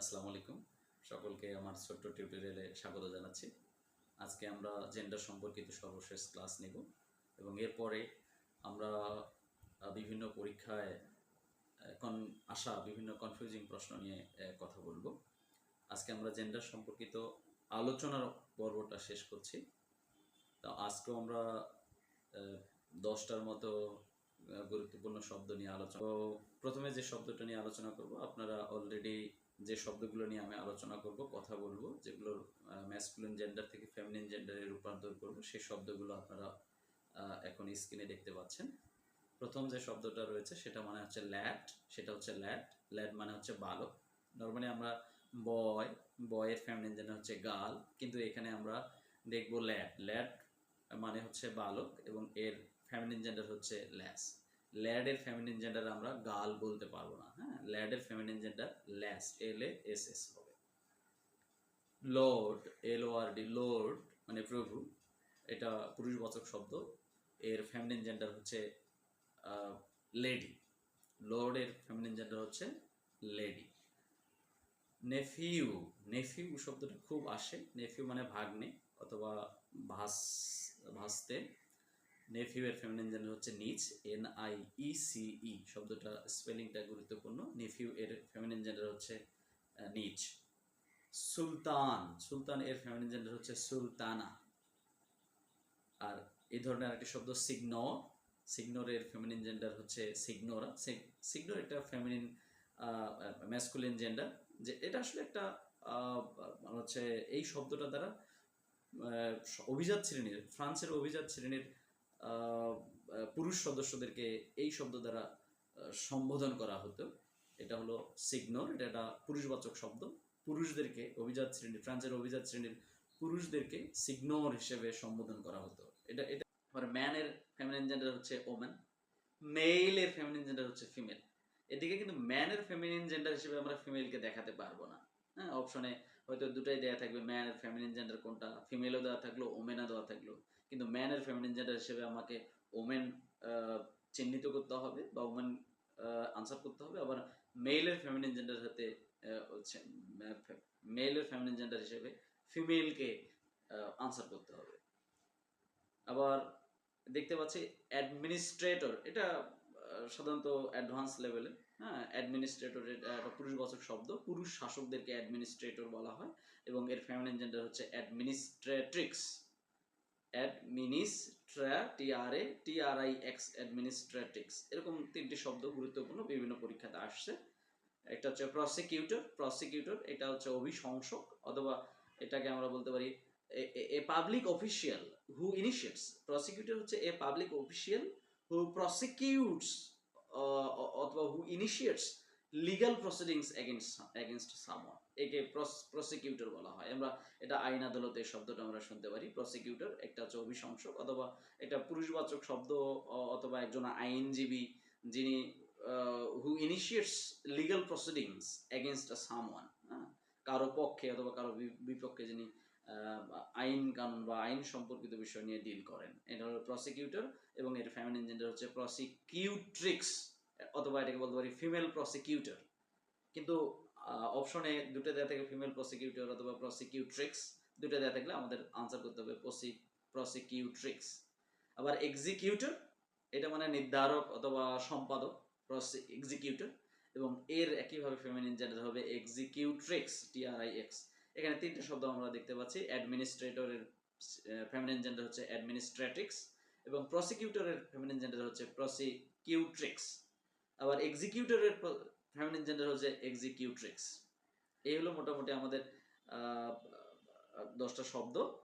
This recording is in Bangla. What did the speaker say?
আসসালামু আলাইকুম। সকলকে আমার ছোট্ট টিউটোরিয়ালে স্বাগত জানাচ্ছি। আজকে আমরা জেন্ডার সম্পর্কিত সর্বশেষ ক্লাস নেব এবং এরপরে আমরা বিভিন্ন পরীক্ষায় কন আসা বিভিন্ন কনফিউজিং প্রশ্ন নিয়ে কথা বলব। আজকে আমরা জেন্ডার সম্পর্কিত আলোচনার পর্বটা শেষ করছি। তো আজকেও আমরা দশটার মতো গুরুত্বপূর্ণ শব্দ নিয়ে আলোচনা প্রথমে যে শব্দটা নিয়ে আলোচনা করব, আপনারা অলরেডি যে শব্দগুলো নিয়ে আমি আলোচনা করব, কথা বলব, যেগুলোর ম্যাসকুলিন জেন্ডার থেকে ফেমিনিন জেন্ডারে রূপান্তর করব, সেই শব্দগুলো আপনারা এখন স্ক্রিনে দেখতে পাচ্ছেন। প্রথম যে শব্দটা রয়েছে, সেটা মানে হচ্ছে ল্যাড সেটা হচ্ছে ল্যাড ল্যাড মানে হচ্ছে বালক। নর্মালি আমরা বয়, বয়ের ফ্যামিলিন জেন্ডার হচ্ছে গাল, কিন্তু এখানে আমরা দেখব ল্যাড ল্যাড মানে হচ্ছে বালক এবং এর ফ্যামিলিন জেন্ডার হচ্ছে ল্যাস। ল্যাডের ফ্যামিলিন জেন্ডার আমরা গাল বলতে পারব না হ্যাঁ? ল্যাডের feminine gender lass L S S হবে। Lord L O R D lord মানে প্রভু, এটা পুরুষবাচক শব্দ। এর ফ্যামিলিন জেন্ডার হচ্ছে লেডি লর্ডের ফ্যামিলিন জেন্ডার হচ্ছে লেডি নেফিউ নেফিউ শব্দটা খুব আসে। নেফিউ মানে ভাগ্নে অথবা ভাস, ভাসতে। নেফিউ এর ফেমিনিন জেন্ডার হচ্ছে niece N I E C E শব্দটা স্পেলিংটা গুরুত্বপূর্ণ। নেফিউ এর ফেমিনিন জেন্ডার হচ্ছে নিচ সুলতান সুলতান এর ফেমিনিন জেন্ডার হচ্ছে সুলতানা। আর এই ধরনের আরেকটি শব্দ সিগনোর সিগনোরের ফেমিনিন জেন্ডার হচ্ছে সিগনোরা। সিগনোর একটা ফেমিনিন ম্যাসকুলিন জেন্ডার যে এটা আসলে একটা হচ্ছে এই শব্দটা দ্বারা অভিজাত শ্রেণির, ফ্রান্সের অভিজাত শ্রেণির পুরুষ সদস্যদেরকে এই শব্দ দ্বারা সম্বোধন করা হতো। এটা হলো সিগনোর এটা একটা পুরুষবাচক শব্দ। পুরুষদেরকে অভিজাত শ্রেণির ফ্রান্সের অভিজাত শ্রেণির পুরুষদেরকে সিগনোর হিসেবে সম্বোধন করা হতো। এটা এটা ম্যানের ফেমিনিন জেন্ডার হচ্ছে ওমেন মেইলের ফেমিনিন জেন্ডার হচ্ছে ফিমেল এদিকে কিন্তু ম্যানের ফেমিনিন জেন্ডার হিসেবে আমরা ফিমেলকে দেখাতে পারব না। হ্যাঁ অপশনে হয়তো দুটাই দেওয়া থাকবে ম্যানের ফেমিনিন জেন্ডার কোনটা? ফিমেলও দেওয়া থাকল ওমেনও দেওয়া থাকল। কিন্তু ম্যানের ফেমিনিন জেন্ডার হিসেবে আমাকে ওমেন চিহ্নিত করতে হবে বা ওমেন আনসার করতে হবে। আবার মেইলের ফেমিনিন জেন্ডার হচ্ছে মেইলের ফেমিনিন জেন্ডার হিসেবে ফিমেলকে আনসার করতে হবে। আবার দেখতে পাচ্ছি অ্যাডমিনিস্ট্রেটর এটা সাধারণত অ্যাডভান্স লেভেলে হ্যাঁ অ্যাডমিনিস্ট্রেটর একটা পুরুষবাচক শব্দ, পুরুষ শাসকদেরকে অ্যাডমিনিস্ট্রেটর বলা হয় এবং এর ফ্যামিলিন জেন্ডার হচ্ছে অ্যাডমিনিস্ট্রেট্রিক্স অ্যাডমিনিস্ট্রা টি আর এ টি আর আই এক্স অ্যাডমিনিস্ট্রেটিক্স এরকম তিনটি শব্দ গুরুত্বপূর্ণ বিভিন্ন পরীক্ষাতে আসছে। একটা হচ্ছে প্রসিকিউটর প্রসিকিউটর এটা হচ্ছে অভিশংসক অথবা এটাকে আমরা বলতে পারি a public official who initiates prosecutor হচ্ছে a public official who prosecutes অথবা who initiates legal proceedings against against someone একে প্রসিকিউটর বলা হয়। আমরা এটা আইন আদালতে এই শব্দটা আমরা শুনতে পারি। প্রসিকিউটর একটা হচ্ছে অভিশংসক অথবা এটা পুরুষবাচক শব্দ অথবা একজন আইনজীবী যিনি who initiates legal proceedings against a someone কারও পক্ষে অথবা কারও বিপক্ষে যিনি আইন কানুন বা আইন সম্পর্কিত বিষয় নিয়ে ডিল করেন। এটা হলো প্রসিকিউটর এবং এর ফ্যামিলিন জেন্ডার হচ্ছে প্রসিকিউট্রিক্স অথবা এটাকে বলতে পারি ফিমেল প্রসিকিউটর কিন্তু অপশনে দুটো দেওয়া থাকে ফিমেল প্রসিকিউটর অথবা প্রসিকিউট্রিক্স দুটো দেওয়া থাকলে আমাদের আনসার করতে হবে প্রসি প্রসিকিউট্রিক্স আবার এক্সিকিউটর এটা মানে নির্ধারক অথবা সম্পাদক প্রসি এক্সিকিউটর এবং এর একইভাবে ফেমিনিন জেন্ডার হবে এক্সিকিউট্রিক্স টিআরআই এক্স এখানে তিনটা শব্দ আমরা দেখতে পাচ্ছি। অ্যাডমিনিস্ট্রেটরের ফেমিনিন জেন্ডার হচ্ছে অ্যাডমিনিস্ট্রেটিক্স এবং প্রসিকিউটরের ফেমিনিন জেন্ডার হচ্ছে প্রসিকিউট্রিক্স আবার এক্সিকিউটরের ফেমিনিন জেন্ডার হচ্ছে এক্সিকিউট্রিক্স এই হলো মোটামুটি আমাদের দশটা শব্দ।